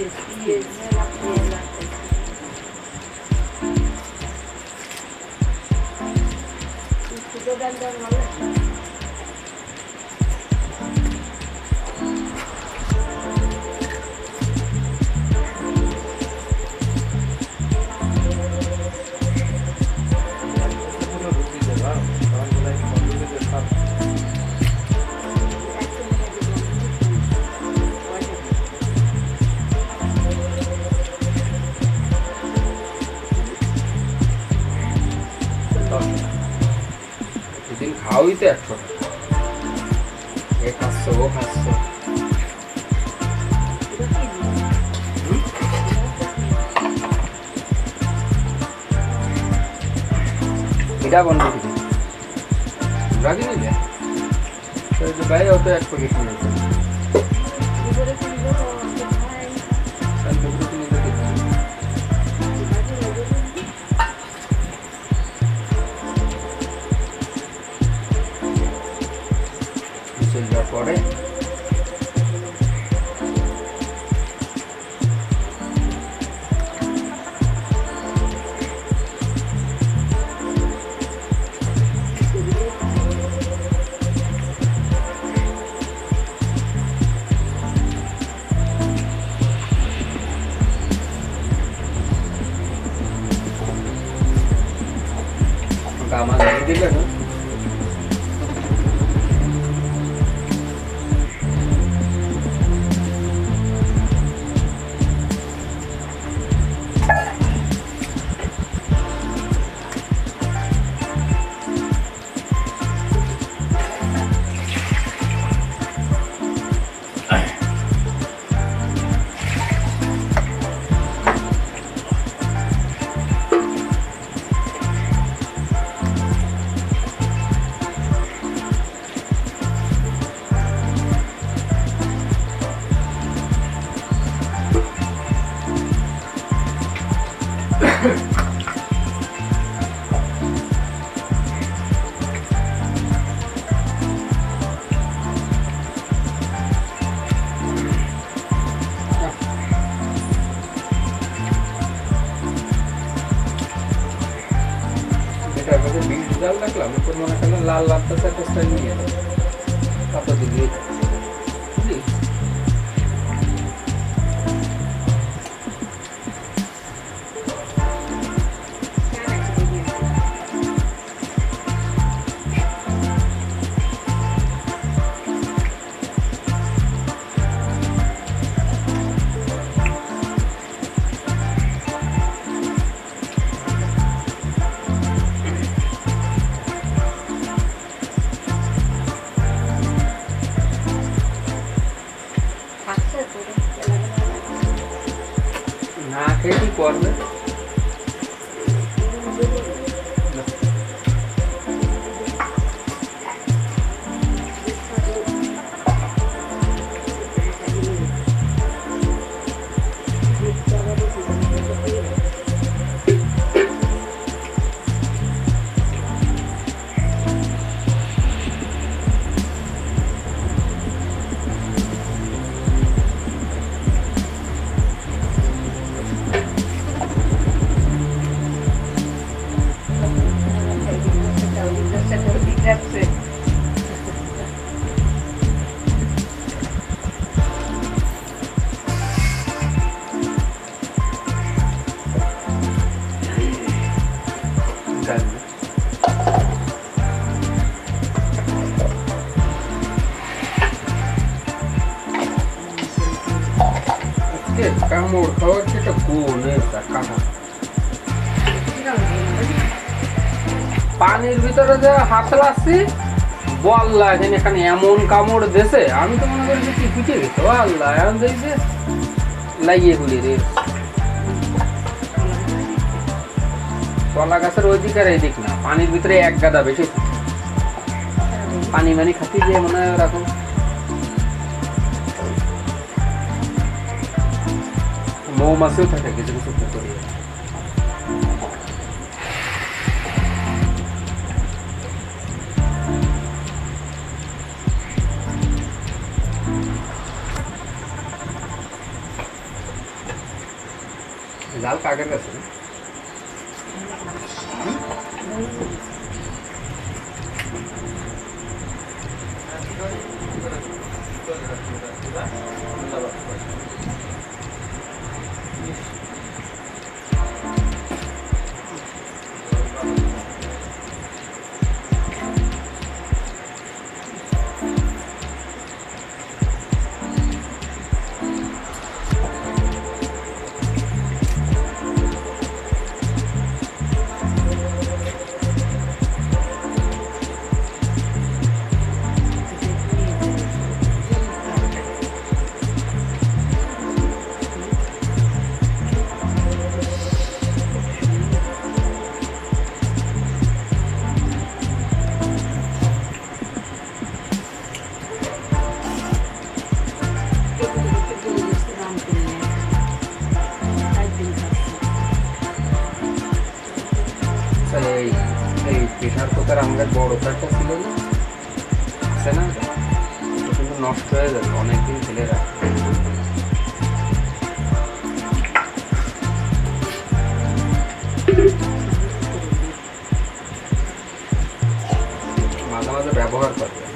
Pies, pies, খাওয়াই তো একশো এ খাচ্ছো ও খাচ্ছো এটা বন্ধ করে রাখি নিলে বাইরে অত এক প্যাকেট নিয়ে চলে যাওয়ার পরে দিয়ে দিলে না? এরপর মনে করলেন লাল তো একটা নিয়ে তারপর দিলি না খেয়ে কি পানির ভিতরে যে হাত লাগছি বল্লা এখানে এমন কামড় দেছে, আমি তো মনে করি পিঠে গেছে এখন দেখছে লাগিয়ে রে। কলা গাছের আর এই না, পানির ভিতরে এক গাদা বেশি। পানি মানি খাতি যে মনে হয় ওরকম। মৌমাছিও থাকে কিছু কিছু পুকুরে জাল কাকের কাছে না? তাহলে এই এই প্রেশার কুকার আমাদের বড় কারটা ছিল না, আছে না? কিন্তু নষ্ট হয়ে যাবে, অনেকদিন ফেলে রাখবে মাঝে মাঝে ব্যবহার করবে